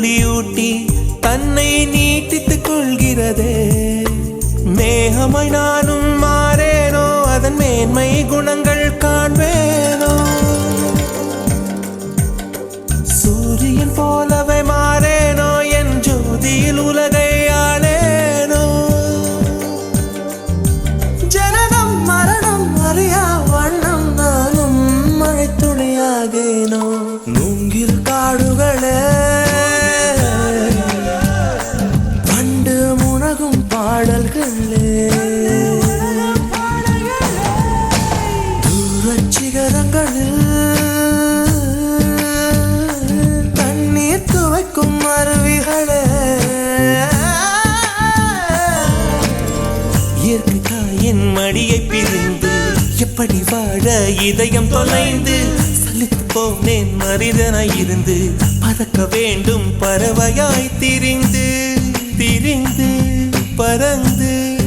ஒளியூட்டி தன்னை நீட்டித்துக் கொள்கிறதே. மேகமாய் நானும் மாறேனோ அதன் மேன்மை குணங்கள் காண்பேனோ. சூரியன் போலவே மாறேனோ என் ஜோதியில் உலகை ஆளேனோ. முனகும் பாடல்களே. தூரச் சிகரங்களில் தண்ணீர் துவைக்கும் அருவிகளே. இயற்கையின் மடியை பிரிந்து எப்படி வாழ இதயம் தொலைந்து சலித்து போனேன் மனிதனாய் இருந்து பறக்க வேண்டும் பறவையாய் திரிந்து. மறந்து